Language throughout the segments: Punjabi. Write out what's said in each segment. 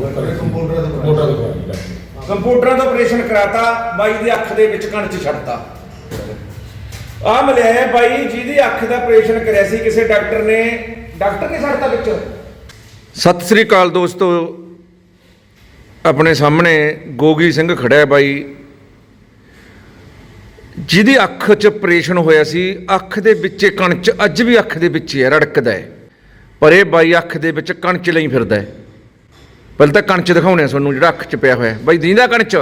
ਕੰਪਿਊਟਰ ਦਾ ਮੋਟਾ ਕੰਪਿਊਟਰਾਂ ਆਪਰੇਸ਼ਨ ਕਰਾਤਾ ਬਾਈ ਦੀ ਅੱਖ ਦੇ ਵਿੱਚ ਕਣ ਚ ਛੱਡਤਾ। ਆ ਮਿਲਿਆ ਹੈ ਬਾਈ ਜਿਹਦੀ ਅੱਖ ਦਾ ਆਪਰੇਸ਼ਨ ਕਰਿਆ ਸੀ ਕਿਸੇ ਡਾਕਟਰ ਨੇ। ਡਾਕਟਰ ਨੇ ਛੱਡਤਾ ਵਿੱਚ? ਸਤਿ ਸ੍ਰੀ ਅਕਾਲ ਦੋਸਤੋ। ਆਪਣੇ ਸਾਹਮਣੇ ਗੋਗੀ ਸਿੰਘ ਖੜਾ ਹੈ ਬਾਈ। ਜਿਹਦੀ ਅੱਖ 'ਚ ਆਪਰੇਸ਼ਨ ਹੋਇਆ ਸੀ ਅੱਖ ਦੇ ਵਿੱਚ ਕਣ 'ਚ ਅੱਜ ਵੀ ਅੱਖ ਦੇ ਵਿੱਚ ਹੀ ਹੈ ਰੜਕਦਾ ਹੈ। ਪਰ ਇਹ ਬਾਈ ਅੱਖ ਦੇ ਵਿੱਚ ਕਣ 'ਚ ਲਈ ਫਿਰਦਾ ਹੈ। ਪਹਿਲਾਂ ਤਾਂ ਕਣ 'ਚ ਦਿਖਾਉਣੇ ਆ ਤੁਹਾਨੂੰ ਜਿਹੜਾ ਅੱਖ 'ਚ ਪਿਆ ਹੋਇਆ। ਬਾਈ ਦੀਂਦਾ ਕਣ 'ਚ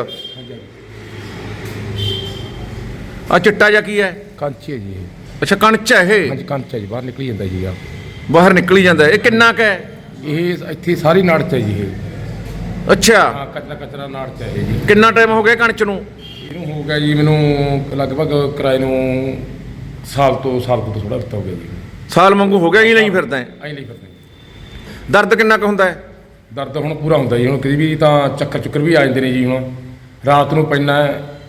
ਆ ਚਿੱਟਾ ਜਿਹਾ ਕੀ ਹੈ? ਕੰਚੀ ਹੈ ਜੀ ਇਹ। ਅੱਛਾ ਕਣ 'ਚ ਹੈ ਇਹ? ਹਾਂਜੀ ਕੰਚ ਹੈ ਜੀ ਬਾਹਰ ਨਿਕਲੀ ਜਾਂਦਾ ਜੀ ਆ। ਬਾਹਰ ਨਿਕਲੀ ਜਾਂਦਾ ਹੈ। ਇਹ ਕਿੰਨਾ ਕੁ ਹੈ? ਇਹ ਇੱਥੇ ਸਾਰੀ ਨਾੜ ਚ ਹੈ ਜੀ ਇਹ। ਅੱਛਾ। ਹਾਂ ਕਚਰਾ ਕਚਰਾ ਨਾੜ ਚ ਹੈ ਇਹ ਜੀ। ਕਿੰਨਾ ਟਾਈਮ ਹੋ ਗਿਆ ਕਣ 'ਚ ਨੂੰ? ਇਹਨੂੰ ਹੋ ਗਿਆ ਜੀ ਮੈਨੂੰ ਲਗਭਗ ਕਿਰਾਏ ਨੂੰ ਸਾਲ ਤੋਂ ਸਾਲ ਕੁ ਤੋਂ ਥੋੜਾ ਹੋ ਗਿਆ ਜੀ। ਸਾਲ ਵਾਂਗੂ ਹੋ ਗਿਆ ਹੀ ਨਹੀਂ ਫਿਰਦਾ ਹੈ। ਐਂ ਨਹੀਂ ਫਿਰਦਾ ਜੀ। ਦਰਦ ਕਿੰਨਾ ਕੁ ਹੁੰਦਾ ਹੈ? ਦਰਦ ਹੁਣ ਪੂਰਾ ਹੁੰਦਾ ਜੀ ਹੁਣ ਕਦੀ ਵੀ ਤਾਂ ਚੱਕਰ ਚੁੱਕਰ ਵੀ ਆ ਜਾਂਦੇ ਨੇ ਜੀ ਹੁਣ। ਰਾਤ ਨੂੰ ਪੈਣਾ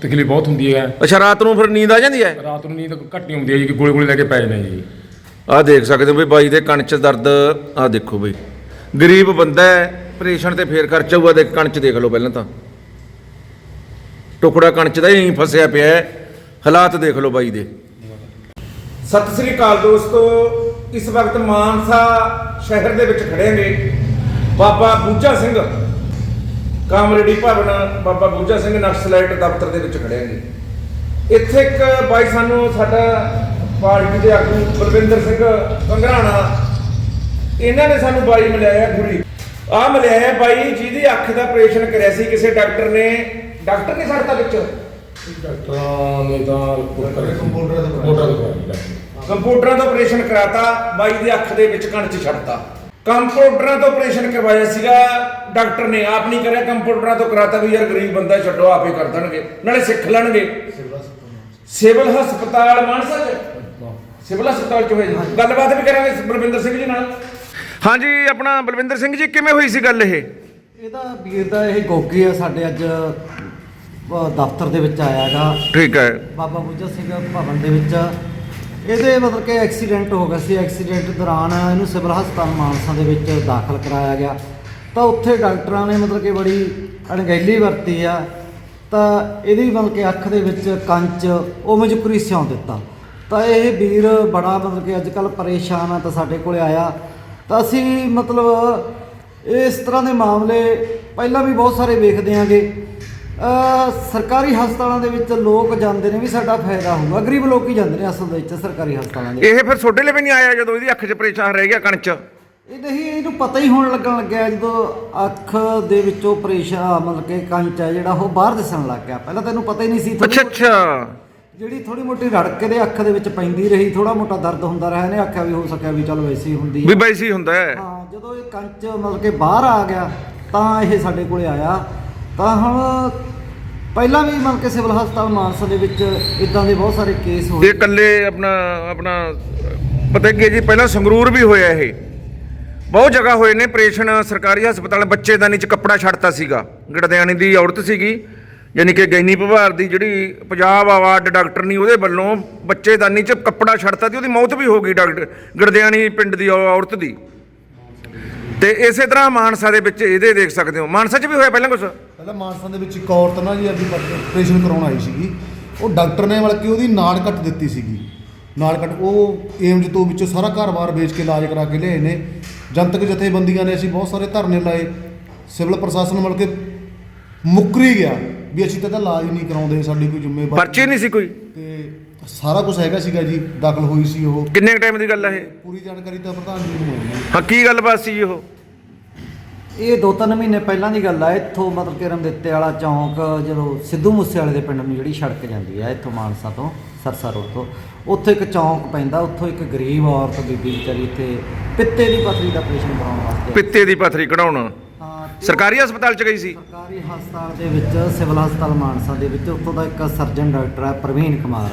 ਤਕਲੀਫ ਬਹੁਤ ਹੁੰਦੀ ਹੈ। ਅੱਛਾ ਰਾਤ ਨੂੰ ਫਿਰ ਨੀਂਦ ਆ ਜਾਂਦੀ ਹੈ? ਰਾਤ ਨੂੰ ਨੀਂਦ ਘੱਟ ਨਹੀਂ ਹੁੰਦੀ ਹੈ ਜੀ ਕਿ ਗੋਲੇ ਗੋਲੇ ਲੈ ਕੇ ਪੈ ਜਾਂਦੇ ਜੀ। ਆਹ ਦੇਖ ਸਕਦੇ ਹੋ ਵੀ ਬਾਈ ਦੇ ਕਣ 'ਚ ਦਰਦ ਆਹ ਦੇਖੋ ਬਈ। ਗਰੀਬ ਬੰਦਾ ਹੈ ਆਪਰੇਸ਼ਨ ਤੇ ਫੇਰ ਖਰਚਾ ਹੋਊਗਾ ਦੇ ਕਣ 'ਚ ਦੇਖ ਲਓ ਪਹਿਲਾਂ ਤਾਂ। ਟੁਕੜਾ ਕਣ 'ਚ ਦਾ ਹੀ ਫਸਿਆ ਪਿਆ ਹੈ ਹਾਲਾਤ ਦੇਖ ਲਓ ਬਾਈ ਦੇ। ਸਤਿ ਸ੍ਰੀ ਅਕਾਲ ਦੋਸਤੋ ਇਸ ਵਕਤ ਮਾਨਸਾ ਸ਼ਹਿਰ ਦੇ ਵਿੱਚ ਖੜੇ ਨੇ ਬਾਬਾ ਬੂਝਾ ਸਿੰਘ। ਕਾਮਰੇਡੀ ਭਵਨ ਬਾਬਾ ਬੂਝਾ ਸਿੰਘ ਨਕਸਲਾਈਟ ਦਫ਼ਤਰ ਦੇ ਵਿੱਚ ਖੜੇ ਨੇ ਇੱਥੇ ਇੱਕ ਬਾਈ ਸਾਨੂੰ ਸਾਡਾ ਪਾਰਟੀ ਦੇ ਆਗੂ ਬਲਵਿੰਦਰ ਸਿੰਘ ਕੰਗਰਾਣਾ ਇਹਨਾਂ ਨੇ ਸਾਨੂੰ ਬਾਈ ਮਿਲਾਇਆ ਗੁਰੀ ਆ ਮਿਲਿਆ ਹੈ ਬਾਈ ਜਿਹਦੀ ਅੱਖ ਦਾ ਆਪਰੇਸ਼ਨ ਕਰਿਆ ਸੀ ਕਿਸੇ ਡਾਕਟਰ ਨੇ। ਡਾਕਟਰ ਨੇ ਛੱਡਤਾ ਵਿੱਚ। ਡਾਕਟਰਾਂ ਨੇ ਤਾਂ ਕੰਪਿਊਟਰ ਦਾ ਕਰਾ ਦਿੱਤਾ ਕੰਪਿਊਟਰਾਂ ਦਾ ਆਪਰੇਸ਼ਨ ਕਰਾਤਾ ਬਾਈ ਦੀ ਅੱਖ ਦੇ ਵਿੱਚ ਕਣ ਚ ਛੱਡਤਾ। ਕੰਪਿਊਟਰਾਂ ਤੋਂ ਆਪਰੇਸ਼ਨ ਕਰਵਾਇਆ ਸੀਗਾ। ਡਾਕਟਰ ਨੇ ਆਪ ਨਹੀਂ ਕਰਿਆ ਕੰਪਿਊਟਰਾਂ ਤੋਂ ਕਰਾਤਾ ਵੀ ਯਾਰ ਗਰੀਬ ਬੰਦਾ ਛੱਡੋ ਆਪੇ ਕਰ ਦੇਣਗੇ ਨਾਲੇ ਸਿੱਖ ਲੈਣਗੇ। ਸਿਵਲ ਹਸਪਤਾਲ ਮਾਨਸਾ ਚ? ਸਿਵਲ ਹਸਪਤਾਲ ਚ ਹੋਈ ਜੀ। ਗੱਲਬਾਤ ਵੀ ਕਰਾਂਗੇ ਬਲਵਿੰਦਰ ਸਿੰਘ ਜੀ ਨਾਲ। ਹਾਂਜੀ ਆਪਣਾ ਬਲਵਿੰਦਰ ਸਿੰਘ ਜੀ ਕਿਵੇਂ ਹੋਈ ਸੀ ਗੱਲ ਇਹ? ਇਹਦਾ ਵੀਰ ਦਾ ਇਹ ਗੋਗੀ ਆ ਸਾਡੇ ਅੱਜ ਅ, ਦਫ਼ਤਰ ਦੇ ਵਿੱਚ ਆਇਆ ਹੈਗਾ। ਠੀਕ ਹੈ। ਬਾਬਾ ਬੁੱਝਾ ਸਿੰਘ ਭਵਨ ਦੇ ਵਿੱਚ। ਇਹਦੇ ਮਤਲਬ ਕਿ ਐਕਸੀਡੈਂਟ ਹੋ ਗਿਆ ਸੀ। ਐਕਸੀਡੈਂਟ ਦੌਰਾਨ ਇਹਨੂੰ ਸਿਵਲ ਹਸਪਤਾਲ ਮਾਨਸਾ ਦੇ ਵਿੱਚ ਦਾਖਲ ਕਰਾਇਆ ਗਿਆ। ਤਾਂ ਉੱਥੇ ਡਾਕਟਰਾਂ ਨੇ ਮਤਲਬ ਕਿ ਬੜੀ ਅਣਗਹਿਲੀ ਵਰਤੀ ਆ। ਤਾਂ ਇਹਦੀ ਮਤਲਬ ਕਿ ਅੱਖ ਦੇ ਵਿੱਚ ਕੰਚ ਉਹ ਜੁਕਰੀ ਸਿਉਂ ਦਿੱਤਾ। ਤਾਂ ਇਹ ਵੀਰ ਬੜਾ ਮਤਲਬ ਕਿ ਅੱਜ ਕੱਲ ਪਰੇਸ਼ਾਨ ਆ ਤਾਂ ਸਾਡੇ ਕੋਲੇ ਆਇਆ। ਤਾਂ ਅਸੀਂ ਮਤਲਬ ਇਸ ਤਰ੍ਹਾਂ ਦੇ ਮਾਮਲੇ ਪਹਿਲਾਂ ਵੀ ਬਹੁਤ ਸਾਰੇ ਵੇਖਦੇ ਆਂਗੇ। ਸਰਕਾਰੀ ਹਸਪਤਾਲਾਂ ਦੇ ਵਿੱਚ ਲੋਕ ਜਾਂਦੇ ਨੇ ਵੀ ਸਾਡਾ ਫਾਇਦਾ ਹੋਊਗਾ। ਗਰੀਬ ਲੋਕ ਹੀ ਜਾਂਦੇ ਨੇ ਅਸਲ ਦੇ ਵਿੱਚ ਸਰਕਾਰੀ ਹਸਪਤਾਲਾਂ ਦੇ ਇਹ ਫਿਰ ਛੋਡੇ ਲਈ ਵੀ ਨਹੀਂ ਆਇਆ ਜਦੋਂ ਇਹਦੀ ਅੱਖ 'ਚ ਆਪਰੇਸ਼ਨ ਰਹਿ ਗਿਆ ਕਣ 'ਚ? ਇਹ ਨਹੀਂ ਇਹਨੂੰ ਪਤਾ ਹੀ ਹੋਣ ਲੱਗਣ ਲੱਗਿਆ ਜਦੋਂ ਅੱਖ ਦੇ ਵਿੱਚੋਂ ਆਪਰੇਸ਼ਨ ਮਤਲਬ ਕਿ ਕੰਚ ਹੈ ਜਿਹੜਾ ਉਹ ਬਾਹਰ ਦਿਸਣ ਲੱਗ ਗਿਆ। ਪਹਿਲਾਂ ਤੈਨੂੰ ਪਤਾ ਹੀ ਨਹੀਂ ਸੀ ਅੱਛਾ ਅੱਛਾ। ਜਿਹੜੀ ਥੋੜੀ ਮੋਟੀ ਰੜਕ ਦੇ ਅੱਖ ਦੇ ਵਿੱਚ ਪੈਂਦੀ ਰਹੀ ਥੋੜਾ ਮੋਟਾ ਦਰਦ ਹੁੰਦਾ ਰਿਹਾ ਇਹਨੇ ਆਖਿਆ ਵੀ ਹੋ ਸਕਿਆ ਵੀ ਚਲ ਵੈਸੇ ਹੀ ਹੁੰਦੀ ਵੀ ਹੈ ਵੈਸੀ ਹੁੰਦਾ ਹੈ। ਹਾਂ ਜਦੋਂ ਇਹ ਕੰਚ ਮਤਲਬ ਕਿ ਬਾਹਰ ਆ ਗਿਆ ਤਾਂ ਇਹ ਸਾਡੇ ਕੋਲੇ ਆਇਆ। ਤਾਂ ਹੁਣ ਪਹਿਲਾਂ ਵੀ ਮਤਲਬ ਕਿ ਸਿਵਲ ਹਸਪਤਾਲ ਮਾਨਸਾ ਦੇ ਵਿੱਚ ਇਦਾਂ ਦੇ ਬਹੁਤ ਸਾਰੇ ਕੇਸ ਹੋਏ ਇਹ ਇਕੱਲੇ ਆਪਣਾ ਆਪਣਾ, ਪਤਾ ਕੀ ਹੈ ਜੀ, ਪਹਿਲਾਂ ਸੰਗਰੂਰ ਵੀ ਹੋਇਆ ਇਹ। ਬਹੁਤ ਜਗ੍ਹਾ ਹੋਏ ਨੇ ਆਪਰੇਸ਼ਨ ਸਰਕਾਰੀ ਹਸਪਤਾਲ ਬੱਚੇਦਾਨੀ ਚ ਕੱਪੜਾ ਛੱਡਤਾ ਸੀਗਾ। ਗੜਦਿਆਣੀ ਦੀ ਔਰਤ ਸੀਗੀ, ਯਾਨੀ ਕਿ ਗੈਨੀ ਭਵਾਰ ਦੀ ਜਿਹੜੀ ਪੰਜਾਬ ਅਵਾਰਡ ਡਾਕਟਰ ਨਹੀਂ ਉਹਦੇ ਵੱਲੋਂ ਬੱਚੇਦਾਨੀ ਚ ਕੱਪੜਾ ਛੱਡਤਾ ਤੇ ਉਹਦੀ ਮੌਤ ਵੀ ਹੋ ਗਈ ਡਾਕਟਰ, ਗੜਦਿਆਣੀ ਪਿੰਡ ਦੀ ਔ- ਔਰਤ ਦੀ। ਤੇ ਇਸੇ ਤਰ੍ਹਾਂ ਮਾਨਸਾ ਦੇ ਵਿੱਚ ਇਹਦੇ ਦੇਖ ਸਕਦੇ ਹੋ। ਮਾਨਸਾ 'ਚ ਵੀ ਹੋਇਆ ਪਹਿਲਾਂ ਕੁਝ ਪਹਿਲਾਂ ਮਾਨਸਾ ਦੇ ਵਿੱਚ ਇੱਕ ਔਰਤ ਨਾ ਜੀ ਆਪਣੀ ਆਪਰੇਸ਼ਨ ਕਰਾਉਣ ਆਈ ਸੀਗੀ। ਉਹ ਡਾਕਟਰ ਨੇ ਮਤਲਬ ਕਿ ਉਹਦੀ ਨਾੜ ਕੱਟ ਦਿੱਤੀ ਸੀਗੀ। ਨਾੜ ਕੱਟ ਉਹ ਏਮਜ ਤੋਂ ਵਿੱਚੋਂ ਸਾਰਾ ਘਰ-ਬਾਰ ਵੇਚ ਕੇ ਇਲਾਜ ਕਰਾ ਕੇ ਲਿਆਏ ਨੇ। ਜਨਤਕ ਜਥੇਬੰਦੀਆਂ ਨੇ ਅਸੀਂ ਬਹੁਤ ਸਾਰੇ ਧਰਨੇ ਲਾਏ। ਸਿਵਲ ਪ੍ਰਸ਼ਾਸਨ ਮਤਲਬ ਕਿ ਮੁੱਕਰੀ ਗਿਆ ਵੀ ਅਸੀਂ ਤਾਂ ਇਹਦਾ ਇਲਾਜ ਨਹੀਂ ਕਰਾਉਂਦੇ ਸਾਡੀ ਕੋਈ ਜ਼ਿੰਮੇਵਾਰੀ ਪਰਚੇ ਨਹੀਂ ਸੀ ਕੋਈ? ਤੇ ਸਾਰਾ ਕੁਝ ਹੈਗਾ ਸੀਗਾ ਜੀ ਦਾਖਲ ਹੋਈ ਸੀ ਉਹ। ਕਿੰਨੇ ਟਾਈਮ ਦੀ ਗੱਲ ਹੈ ਇਹ? ਪੂਰੀ ਜਾਣਕਾਰੀ ਤਾਂ ਪ੍ਰਧਾਨ ਜੀ ਨੂੰ ਹੋਣੀ ਹੈ। ਹਾਂ ਕੀ ਗੱਲਬਾਤ ਸੀ ਜੀ ਉਹ? ਇਹ ਦੋ ਤਿੰਨ ਮਹੀਨੇ ਪਹਿਲਾਂ ਦੀ ਗੱਲ ਆ ਇੱਥੋਂ ਮਤਲਬ ਕਿ ਰਮਦਿੱਤੇ ਵਾਲਾ ਚੌਂਕ ਜਦੋਂ ਸਿੱਧੂ ਮੂਸੇ ਵਾਲੇ ਦੇ ਪਿੰਡ ਨੂੰ ਜਿਹੜੀ ਸੜਕ ਜਾਂਦੀ ਆ ਇੱਥੋਂ ਮਾਨਸਾ ਤੋਂ ਸਰਸਾ ਰੋਡ ਤੋਂ ਉੱਥੇ ਇੱਕ ਚੌਂਕ ਪੈਂਦਾ ਉੱਥੋਂ ਇੱਕ ਗਰੀਬ ਔਰਤ ਬੀਬੀ ਵਿਚਾਰੀ ਇੱਥੇ ਪਿੱਤੇ ਦੀ ਪਥਰੀ ਦਾ ਆਪਰੇਸ਼ਨ ਕਰਾਉਣ ਵਾਸਤੇ ਪਿੱਤੇ ਦੀ ਪਥਰੀ ਕਢਾਉਣ। ਸਰਕਾਰੀ ਹਸਪਤਾਲ 'ਚ ਗਈ ਸੀ? ਸਰਕਾਰੀ ਹਸਪਤਾਲ ਦੇ ਵਿੱਚ ਸਿਵਲ ਹਸਪਤਾਲ ਮਾਨਸਾ ਦੇ ਵਿੱਚ ਉੱਥੋਂ ਦਾ ਇੱਕ ਸਰਜਨ ਡਾਕਟਰ ਹੈ ਪ੍ਰਵੀਨ ਕੁਮਾਰ।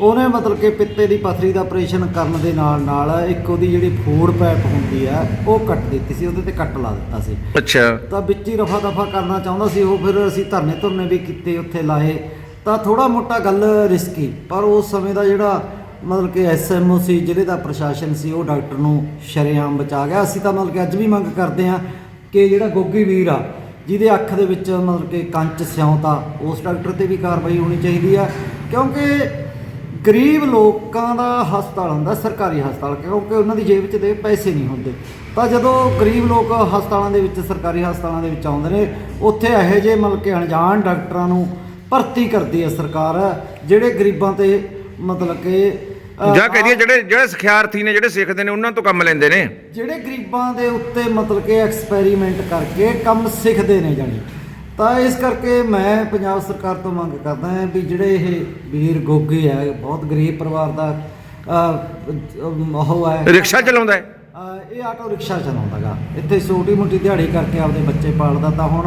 ਉਹਨੇ ਮਤਲਬ ਕਿ ਪਿੱਤੇ ਦੀ ਪਥਰੀ ਦਾ ਆਪਰੇਸ਼ਨ ਕਰਨ ਦੇ ਨਾਲ ਨਾਲ ਇੱਕ ਉਹਦੀ ਜਿਹੜੀ ਫੂਡ ਪਾਈਪ ਹੁੰਦੀ ਹੈ ਉਹ ਕੱਟ ਦਿੱਤੀ ਸੀ ਉਹਦੇ ਤੇ ਕੱਟ ਲਾ ਦਿੱਤਾ ਸੀ। ਅੱਛਾ। ਤਾਂ ਵਿੱਚ ਹੀ ਰਫਾ ਦਫਾ ਕਰਨਾ ਚਾਹੁੰਦਾ ਸੀ ਉਹ ਫਿਰ ਅਸੀਂ ਧਰਨੇ ਧੁਰਨੇ ਵੀ ਕੀਤੇ ਉੱਥੇ ਲਾਏ। ਤਾਂ ਥੋੜਾ ਮੋਟਾ ਗੱਲ ਰਿਸਕੀ ਪਰ ਉਸ ਸਮੇਂ ਦਾ ਜਿਹੜਾ ਮਤਲਬ ਕਿ ਐਸਐਮਓ ਸੀ ਜ਼ਿਲ੍ਹੇ ਦਾ ਪ੍ਰਸ਼ਾਸਨ ਸੀ ਉਹ ਡਾਕਟਰ ਨੂੰ ਸ਼ਰੇਆਮ ਬਚਾ ਗਿਆ। ਅਸੀਂ ਤਾਂ ਮਤਲਬ ਕਿ ਅੱਜ ਵੀ ਮੰਗ ਕਰਦੇ ਹਾਂ ਕਿ ਜਿਹੜਾ ਗੋਗੀ ਵੀਰ ਆ ਜਿਹਦੇ ਅੱਖ ਦੇ ਵਿੱਚ ਮਤਲਬ ਕਿ ਕੰਚ ਸਿਉਂਤ ਆ ਉਸ ਡਾਕਟਰ ਤੇ ਵੀ ਕਾਰਵਾਈ ਹੋਣੀ ਚਾਹੀਦੀ ਆ। ਕਿਉਂਕਿ ਗਰੀਬ ਲੋਕਾਂ ਦਾ ਹਸਪਤਾਲ ਹੁੰਦਾ ਸਰਕਾਰੀ ਹਸਪਤਾਲ ਕਿਉਂਕਿ ਉਹਨਾਂ ਦੀ ਜੇਬ 'ਚ ਦੇ ਪੈਸੇ ਨਹੀਂ ਹੁੰਦੇ। ਤਾਂ ਜਦੋਂ ਗਰੀਬ ਲੋਕ ਹਸਪਤਾਲਾਂ ਦੇ ਵਿੱਚ ਸਰਕਾਰੀ ਹਸਪਤਾਲਾਂ ਦੇ ਵਿੱਚ ਆਉਂਦੇ ਨੇ ਉੱਥੇ ਇਹੋ ਜਿਹੇ ਮਤਲਬ ਕਿ ਅਣਜਾਣ ਡਾਕਟਰਾਂ ਨੂੰ ਭਰਤੀ ਕਰਦੀ ਹੈ ਸਰਕਾਰ ਜਿਹੜੇ ਗਰੀਬਾਂ ਤੇ ਮਤਲਬ ਕਿ ਜਾਂ ਕਹਦੀਏ ਜਿਹੜੇ ਜਿਹੜੇ ਸਿਖਿਆਰਥੀ ਨੇ ਜਿਹੜੇ ਸਿੱਖਦੇ ਨੇ ਉਹਨਾਂ ਤੋਂ ਕੰਮ ਲੈਂਦੇ ਨੇ। ਜਿਹੜੇ ਗਰੀਬਾਂ ਦੇ ਉੱਤੇ ਮਤਲਬ ਕਿ ਐਕਸਪੈਰੀਮੈਂਟ ਕਰਕੇ ਕੰਮ ਸਿੱਖਦੇ ਨੇ ਜਾਣੀ। ਤਾਂ ਇਸ ਕਰਕੇ ਮੈਂ ਪੰਜਾਬ ਸਰਕਾਰ ਤੋਂ ਮੰਗ ਕਰਦਾ ਹਾਂ ਵੀ ਜਿਹੜੇ ਇਹ ਵੀਰ ਗੋਗੇ ਹੈ ਬਹੁਤ ਗਰੀਬ ਪਰਿਵਾਰ ਦਾ ਉਹ ਹੈ ਰਿਕਸ਼ਾ ਚਲਾਉਂਦਾ ਹੈ? ਇਹ ਆਟੋ ਰਿਕਸ਼ਾ ਚਲਾਉਂਦਾਗਾ। ਇੱਥੇ ਛੋਟੀ ਮੋਟੀ ਦਿਹਾੜੀ ਕਰਕੇ ਆਪਦੇ ਬੱਚੇ ਪਾਲਦਾ ਤਾਂ ਹੁਣ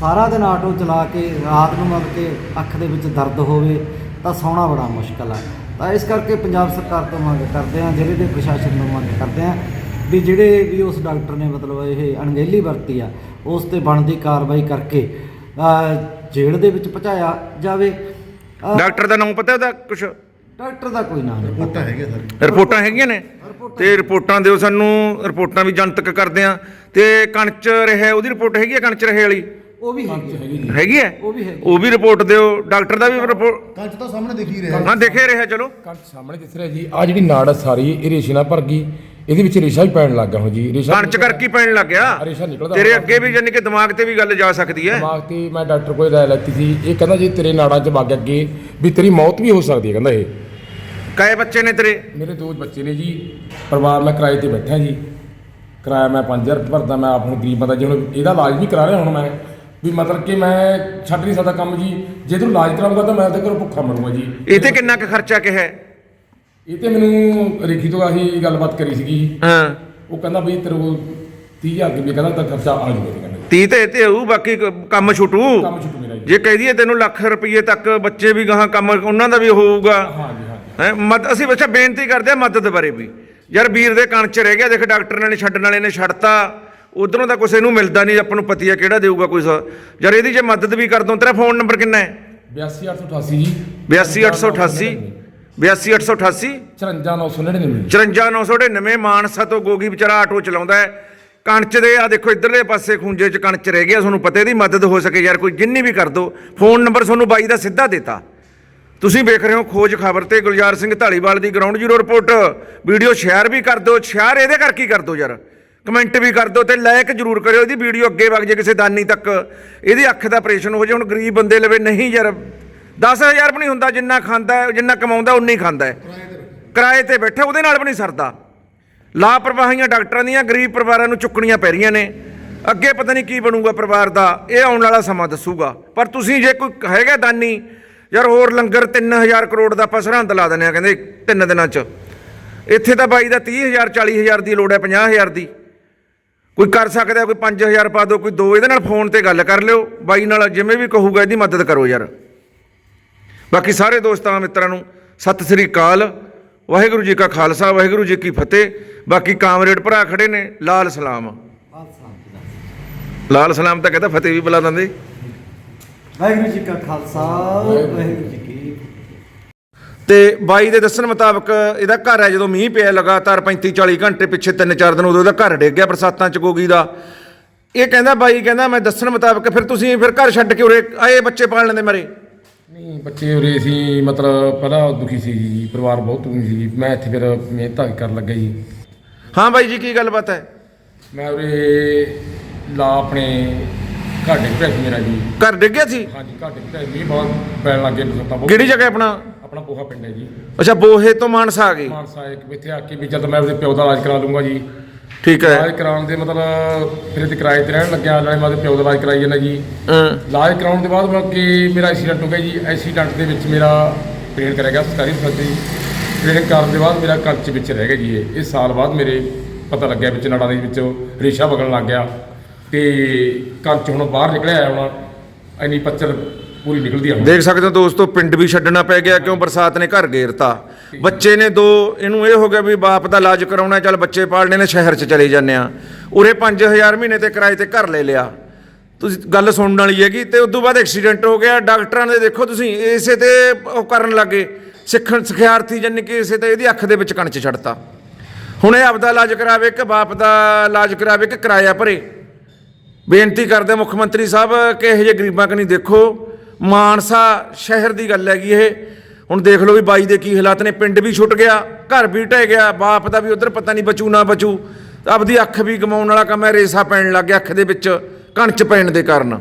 ਸਾਰਾ ਦਿਨ ਆਟੋ ਚਲਾ ਕੇ ਰਾਤ ਨੂੰ ਮਤਲਬ ਕਿ ਅੱਖ ਦੇ ਵਿੱਚ ਦਰਦ ਹੋਵੇ ਤਾਂ ਸੌਣਾ ਬੜਾ ਮੁਸ਼ਕਲ ਹੈ ਤਾਂ ਇਸ ਕਰਕੇ ਪੰਜਾਬ ਸਰਕਾਰ ਤੋਂ ਮੰਗ ਕਰਦੇ ਹਾਂ ਜ਼ਿਲ੍ਹੇ ਦੇ ਪ੍ਰਸ਼ਾਸਨ ਤੋਂ ਮੰਗ ਕਰਦੇ ਹਾਂ ਵੀ ਜਿਹੜੇ ਵੀ ਉਸ ਡਾਕਟਰ ਨੇ ਮਤਲਬ ਇਹ ਅਣਗਹਿਲੀ ਵਰਤੀ ਆ ਉਸ ਤੇ ਬਣਦੀ ਕਾਰਵਾਈ ਕਰਕੇ ਜੇਲ੍ਹ ਦੇ ਵਿੱਚ ਪਹੁੰਚਾਇਆ ਜਾਵੇ। ਡਾਕਟਰ ਦਾ ਨਾਮ ਪਤਾ ਉਹਦਾ ਕੁਝ ਡਾਕਟਰ ਦਾ ਕੋਈ ਨਾਂ ਨਹੀਂ ਪਤਾ। ਹੈਗੇ ਸਰ ਰਿਪੋਰਟਾਂ ਹੈਗੀਆਂ ਨੇ? ਤੇ ਰਿਪੋਰਟਾਂ ਦਿਓ ਸਾਨੂੰ ਰਿਪੋਰਟਾਂ ਵੀ ਜਨਤਕ ਕਰਦੇ ਆ। ਤੇ ਕਣਚ ਰਹੇ ਉਹਦੀ ਰਿਪੋਰਟ ਹੈਗੀ ਆ ਕਣਚ ਰਹੇ ਵਾਲੀ? ਉਹ ਵੀ ਹੈਗੀ ਹੈ। ਹੈਗੀ ਹੈ ਉਹ ਵੀ ਹੈਗੀ ਉਹ ਵੀ ਰਿਪੋਰਟ ਦਿਓ ਡਾਕਟਰ ਦਾ ਵੀ ਰਿਪੋਰਟ ਕੰਚ ਤਾਂ ਸਾਹਮਣੇ ਦਿਖ ਹੀ ਰਿਹਾ। ਹਾਂ ਦੇਖੇ ਰਿਹਾ ਚਲੋ। ਕੰਨ ਸਾਹਮਣੇ ਦਿਸ ਰਿਹਾ ਜੀ। ਆ ਜਿਹੜੀ ਨਾੜ ਸਾਰੀ ਇਹ ਰੇਸ਼ੇ ਨਾਲ ਭਰ ਗਈ। ਇਹਦੇ ਵਿੱਚ ਰੇਸ਼ਾ ਵੀ ਪੈਣ ਲੱਗ ਹੁਣ ਜੀ ਰੇਸ਼ਾ ਕਣਚ ਕਰਕੇ ਹੀ ਪੈਣ ਲੱਗ ਗਿਆ। ਰੇਸ਼ਾ ਨਿਕਲਦਾ ਤੇਰੇ ਅੱਗੇ ਵੀ ਜਾਨੀ ਕਿ ਦਿਮਾਗ ਤੇ ਵੀ ਗੱਲ ਜਾ ਸਕਦੀ ਹੈ। ਦਿਮਾਗ ਤੇ ਮੈਂ ਡਾਕਟਰ ਕੋਲ ਰਾਇ ਲੈਤੀ ਸੀ ਇਹ ਕਹਿੰਦਾ ਜੀ ਤੇਰੇ ਨਾੜਾਂ 'ਚ ਵਗ ਅੱਗੇ ਵੀ ਤੇਰੀ ਮੌਤ ਵੀ ਹੋ ਸਕਦੀ ਹੈ ਕਹਿੰਦਾ ਇਹ। ਕਾਏ ਬੱਚੇ ਨੇ ਤੇਰੇ? ਮੇਰੇ ਦੋ ਬੱਚੇ ਨੇ ਜੀ ਪਰਿਵਾਰ ਮੈਂ ਕਿਰਾਏ ਤੇ ਬੈਠਾ ਜੀ। ਕਿਰਾਇਆ ਮੈਂ 5000 ਰੁਪਏ ਭਰਦਾ ਮੈਂ ਆਪ ਨੂੰ ਗਰੀਬ ਬੰਦਾ ਜੀ ਹੁਣ ਇਹਦਾ ਇਲਾਜ ਵੀ ਕਰਾ ਰਿਹਾ ਹੁਣ ਮੈਂ ਵੀ ਮਤਲਬ ਕਿ ਮੈਂ ਛੱਡ ਨਹੀਂ ਸਕਦਾ ਕੰਮ ਜੀ। ਜੇ ਤੂੰ ਇਲਾਜ ਕਰਾਉਂਗਾ ਤਾਂ ਮੈਂ ਤਾਂ ਘਰੋਂ ਭੁੱਖਾ ਮਰੂੰਗਾ ਜੀ। ਇਹ ਤੇ ਕਿੰਨਾ ਕੁ ਖਰਚਾ ਕਿਹਾ ਹੈ? ਇਹ ਤੇ ਮੈਨੂੰ ਰੇਖੀ ਤੋਂ ਆਹੀ ਗੱਲਬਾਤ ਕਰੀ ਸੀਗੀ। ਹਾਂ। ਉਹ ਕਹਿੰਦਾ ਵੀ ਤੇਰੇ ਕੋਲ 30000 ਰੁਪਏ ਕਹਿੰਦਾ ਤਾਂ ਖਰਚਾ ਆ ਜੂਗਾ ਕਹਿੰਦਾ 30 ਤੇ ਤੇ ਹੋਊ ਬਾਕੀ ਕ- ਕੰਮ ਛੁੱਟੂ। ਕੰਮ ਛੁੱਟੂ ਮੇਰਾ ਜੀ। ਜੇ ਕਹਿ ਦਈਏ ਤੈਨੂੰ ਲੱਖ ਰੁਪਏ ਤੱਕ ਬੱਚੇ ਵੀ ਗਾਹਾਂ ਕੰਮ ਉਹਨਾਂ ਦਾ ਵੀ ਹੋਊਗਾ। ਹਾਂ ਜੀ ਹਾਂ ਮਦ ਅਸੀਂ ਬੱਚਾ ਬੇਨਤੀ ਕਰਦੇ ਆ ਮਦਦ ਬਾਰੇ ਵੀ। ਯਾਰ ਵੀਰ ਦੇ ਕੰਨ ਚ ਰਹਿ ਗਿਆ ਦੇਖ ਡਾਕਟਰ ਨੇ ਛੱਡਣ ਵਾਲੇ ਨੇ ਛੱਡਤਾ। ਉਧਰੋਂ ਤਾਂ ਕਿਸੇ ਨੂੰ ਮਿਲਦਾ ਨਹੀਂ ਆਪਾਂ ਨੂੰ ਪਤੀ ਆ ਕਿਹੜਾ ਦੇਊਗਾ ਕੋਈ ਸ- ਯਾਰ ਇਹਦੀ ਜੇ ਮਦਦ ਵੀ ਕਰ ਦੋ ਤੇਰਾ ਫੋਨ ਨੰਬਰ ਕਿੰਨਾ ਹੈ? 82888 ਜੀ। 82888 82888 54999 54999 ਮਾਨਸਾ ਤੋਂ ਗੋਗੀ ਵਿਚਾਰਾ ਆਟੋ ਚਲਾਉਂਦਾ ਹੈ। ਕਣਚ ਦੇ ਆ ਦੇਖੋ ਇਧਰਲੇ ਪਾਸੇ ਖੁੰਝੇ ਚ ਕਣਚ ਰਹਿ ਗਿਆ ਤੁਹਾਨੂੰ ਪਤਾ ਇਹਦੀ ਮਦਦ ਹੋ ਸਕੇ ਯਾਰ ਕੋਈ ਜਿੰਨੀ ਵੀ ਕਰ ਦੋ। ਫੋਨ ਨੰਬਰ ਤੁਹਾਨੂੰ ਬਾਈ ਦਾ ਸਿੱਧਾ ਦਿੱਤਾ। ਤੁਸੀਂ ਵੇਖ ਰਹੇ ਹੋ ਖੋਜ ਖਬਰ ਤੇ ਗੁਲਜ਼ਾਰ ਸਿੰਘ ਢਾਲੀਵਾਲ ਦੀ ground zero report. Video share ਵੀ ਕਰ ਦਿਓ ਸ਼ੇਅਰ ਇਹਦੇ ਕਰਕੇ ਹੀ ਕਰ ਦਿਓ ਯਾਰ। ਕਮੈਂਟ ਵੀ ਕਰ ਦਿਓ ਤੇ ਲਾਇਕ ਜ਼ਰੂਰ ਕਰਿਓ ਇਹਦੀ ਵੀਡੀਓ ਅੱਗੇ ਵਗ ਜੇ ਕਿਸੇ ਦਾਨੀ ਤੱਕ। ਇਹਦੀ ਅੱਖ ਦਾ ਆਪਰੇਸ਼ਨ ਹੋ ਜੇ ਹੁਣ ਗਰੀਬ ਬੰਦੇ ਲਵੇ ਨਹੀਂ ਯਾਰ 10000 ਵੀ ਨਹੀਂ ਹੁੰਦਾ ਜਿੰਨਾ ਖਾਂਦਾ ਹੈ, ਜਿੰਨਾ ਕਮਾਉਂਦਾ ਉਨਾ ਹੀ ਖਾਂਦਾ ਹੈ। ਕਿਰਾਏ ਤੇ ਬੈਠਾ ਉਹਦੇ ਨਾਲ ਵੀ ਨਹੀਂ ਸਰਦਾ। ਲਾਪਰਵਾਹੀਆਂ ਡਾਕਟਰਾਂ ਦੀਆਂ ਗਰੀਬ ਪਰਿਵਾਰਾਂ ਨੂੰ ਚੁੱਕਣੀਆਂ ਪੈ ਰਹੀਆਂ ਨੇ। ਅੱਗੇ ਪਤਾ ਨਹੀਂ ਕੀ ਬਣੂਗਾ ਪਰਿਵਾਰ ਦਾ ਇਹ ਆਉਣ ਵਾਲਾ ਸਮਾਂ ਦੱਸੂਗਾ। ਪਰ ਤੁਸੀਂ ਜੇ ਕੋਈ ਹੈਗਾ ਦਾਨੀ ਯਾਰ ਹੋਰ ਲੰਗਰ 3000 ਕਰੋੜ ਦਾ ਆਪਾਂ ਸਰਹੰਦ ਲਾ ਦਿੰਦੇ ਆ ਕਹਿੰਦੇ ਤਿੰਨ ਦਿਨਾਂ 'ਚ। ਇੱਥੇ ਤਾਂ ਬਾਈ ਦਾ 30000 40000 ਦੀ ਲੋੜ ਹੈ 50000 ਦੀ। ਕੋਈ ਕਰ ਸਕਦਾ ਕੋਈ 5000 ਪਾ ਦਿਓ ਕੋਈ ਦੋ ਇਹਦੇ ਨਾਲ ਫੋਨ ਤੇ ਗੱਲ ਕਰ ਲਿਓ। ਬਾਈ ਨਾਲ ਜਿਵੇਂ ਵੀ ਕਹੂਗਾ ਇਹਦੀ ਮਦਦ ਕਰੋ ਯਾਰ। ਬਾਕੀ ਸਾਰੇ ਦੋਸਤਾਂ ਮਿੱਤਰਾਂ ਨੂੰ ਸਤਿ ਸ੍ਰੀ ਅਕਾਲ। ਵਾਹਿਗੁਰੂ ਜੀ ਕਾ ਖਾਲਸਾ ਵਾਹਿਗੁਰੂ ਜੀ ਕੀ ਫਤਿਹ। ਬਾਕੀ ਕਾਮਰੇਡ ਭਰਾ ਖੜੇ ਨੇ ਲਾਲ ਸਲਾਮ। ਲਾਲ ਸਲਾਮ ਤਾਂ ਕਹਿੰਦਾ ਫਤਿਹ ਵੀ ਬੁਲਾ ਦਿੰਦੇ। ਵਾਹਿਗੁਰੂ ਜੀ ਕਾ ਖਾਲਸਾ ਵਾਹਿਗੁਰੂ ਜੀ ਕੀ ਤੇ ਬਾਈ ਦੇ ਦੱਸਣ ਮੁਤਾਬਕ ਇਹਦਾ ਘਰ ਹੈ ਜਦੋਂ ਮੀਂਹ ਪਿਆ ਲਗਾਤਾਰ 35 40 ਘੰਟੇ ਪਿੱਛੇ 3-4 ਦਿਨ ਉਦੋਂ ਇਹਦਾ ਘਰ ਡਿੱਗ ਗਿਆ ਬਰਸਾਤਾਂ ਚ ਗੋਗੀ ਦਾ। ਇਹ ਕਹਿੰਦਾ ਬਾਈ ਕਹਿੰਦਾ ਮੈਂ ਦੱਸਣ ਮੁਤਾਬਕ ਫਿਰ ਤੁਸੀਂ ਫਿਰ ਘਰ ਛੱਡ ਕੇ ਉਰੇ ਆਏ ਬੱਚੇ ਪਾਲਣ ਦੇ ਮਰੇ। ਨਹੀਂ ਬੱਚੇ ਉਰੇ ਸੀ ਮਤਲਬ ਪਹਿਲਾਂ ਦੁਖੀ ਸੀ ਜੀ ਪਰਿਵਾਰ ਬਹੁਤ ਦੁਖੀ ਸੀ ਮੈਂ ਇੱਥੇ ਫਿਰ ਮਿਹਨਤ ਕਰਨ ਲੱਗਾ ਜੀ। ਹਾਂ ਬਾਈ ਜੀ ਕੀ ਗੱਲਬਾਤ ਹੈ? ਮੈਂ ਉਰੇ ਲਾ ਆਪਣੇ ਘਰ ਦੇ ਭੈਣ ਮੇਰਾ ਜੀ। ਘਰ ਡਿੱਗ ਗਿਆ ਸੀ? ਹਾਂਜੀ ਘਰ ਦੇ ਭੈਣ ਮੀਂਹ ਬਹੁਤ ਪੈਣ ਲੱਗੇ ਬਸੰਤਾਂ ਬਹੁਤ ਕਿਹੜੀ ਜਗ੍ਹਾ ਆਪਣਾ? ਆਪਣਾ ਪੋਹਾ ਪਿੰਡ ਹੈ ਜੀ। ਅੱਛਾ ਬੋਹੇ ਤੋਂ ਮਾਨਸਾ ਆ ਗਏ। ਮਾਨਸਾ ਇੱਕ ਇੱਥੇ ਆ ਕੇ ਵੀ ਜਦ ਮੈਂ ਉਹਦੇ ਪਿਓ ਦਾ ਇਲਾਜ ਕਰਾ ਲੂੰਗਾ ਜੀ ਠੀਕ ਹੈ। ਇਲਾਜ ਕਰਾਉਣ ਦੇ ਮਤਲਬ ਫਿਰ ਤੇ ਕਿਰਾਏ ਤੇ ਰਹਿਣ ਲੱਗਿਆ ਨਾਲੇ ਮੈਂ ਉਹਦੇ ਪਿਓ ਦਾ ਇਲਾਜ ਕਰਾਈ ਜਾਂਦਾ ਜੀ। ਹਾਂ। ਇਲਾਜ ਕਰਾਉਣ ਦੇ ਬਾਅਦ ਮਤਲਬ ਕਿ ਮੇਰਾ ਐਕਸੀਡੈਂਟ ਹੋ ਗਿਆ ਜੀ ਐਕਸੀਡੈਂਟ ਦੇ ਵਿੱਚ ਮੇਰਾ ਟ੍ਰੇਨ ਕਰਿਆ ਗਿਆ ਸਰਕਾਰੀ ਫਸੀ ਟ੍ਰੇਨ ਕਰਨ ਦੇ ਬਾਅਦ ਮੇਰਾ ਕੰਚ ਵਿੱਚ ਰਹਿ ਗਿਆ ਜੀ ਇਹ। ਇਹ ਸਾਲ ਬਾਅਦ ਮੇਰੇ ਪਤਾ ਲੱਗਿਆ ਵਿੱਚ ਨਾੜਾਂ ਦੇ ਵਿੱਚ ਰੇਸ਼ਾ ਵਗਣ ਲੱਗ ਗਿਆ। ਤੇ ਕੰਚ ਹੁਣ ਬਾਹਰ ਨਿਕਲਿਆ ਹੁਣ ਇੰਨੀ ਪੱਚਰ ਪੂਰੀ ਨਿਕਲਦੀ ਆ ਹੁਣ। ਦੇਖ ਸਕਦੇ ਹੋ ਦੋਸਤੋ ਪਿੰਡ ਵੀ ਛੱਡਣਾ ਪੈ ਗਿਆ ਕਿਉਂ ਬਰਸਾਤ ਨੇ ਘਰ ਘੇਰਤਾ ਬੱਚੇ ਨੇ ਦੋ, ਇਹਨੂੰ ਇਹ ਹੋ ਗਿਆ ਵੀ ਬਾਪ ਦਾ ਇਲਾਜ ਕਰਾਉਣਾ, ਚੱਲ ਬੱਚੇ ਪਾਲਣੇ ਨੇ, ਸ਼ਹਿਰ 'ਚ ਚਲੇ ਜਾਂਦੇ ਆ। ਉਰੇ 5000 ਮਹੀਨੇ ਤੇ ਕਿਰਾਏ ਤੇ ਘਰ ਲੈ ਲਿਆ। ਤੁਸੀਂ ਗੱਲ ਸੁਣਨ ਵਾਲੀ ਹੈਗੀ, ਤੇ ਤੋਂ ਬਾਅਦ ਐਕਸੀਡੈਂਟ ਹੋ ਗਿਆ, ਡਾਕਟਰਾਂ ਨੇ ਦੇਖੋ ਤੁਸੀਂ, ਇਸੇ ਤੇ ਉਹ ਕਰਨ ਲੱਗੇ। ਸਿੱਖਣ, ਸਿਖਿਆਰਥੀ ਜਨ ਕਿ ਇਸੇ ਤੇ ਇਹਦੀ ਅੱਖ ਦੇ ਵਿੱਚ ਕਣਚ ਛੱਡਤਾ। ਹੁਣ ਇਹ ਆਪਦਾ ਇਲਾਜ ਕਰਾਵੇ ਕਿ ਬਾਪ ਦਾ ਇਲਾਜ ਕਰਾਵੇ ਕਿ ਕਿਰਾਇਆ ਭਰੇ। ਬੇਨਤੀ ਕਰਦੇ ਮੁੱਖ ਮੰਤਰੀ ਸਾਹਿਬ ਕਿ ਇਹੋ ਜਿਹੇ ਗਰੀਬਾਂ ਕਨੀ ਦੇਖੋ। ਮਾਨਸਾ ਸ਼ਹਿਰ ਦੀ ਗੱਲ ਹੈਗੀ ਇਹ। ਹੁਣ ਦੇਖ ਲਓ ਵੀ ਬਾਈ ਦੇ ਕੀ ਹਾਲਾਤ ਨੇ, ਪਿੰਡ ਵੀ ਛੁੱਟ ਗਿਆ, ਘਰ ਵੀ ਢਹਿ ਗਿਆ, ਬਾਪ ਦਾ ਵੀ ਉਧਰ ਪਤਾ ਨਹੀਂ ਬਚੂ ਨਾ ਬਚੂ। ਆਪਦੀ ਅੱਖ ਵੀ ਗਮਾਉਣ ਵਾਲਾ ਕੰਮ ਹੈ, ਰੇਸਾ ਪੈਣ ਲੱਗ ਗਿਆ ਅੱਖ ਦੇ ਵਿੱਚ, ਕਣਚ ਪੈਣ ਦੇ ਕਾਰਨ।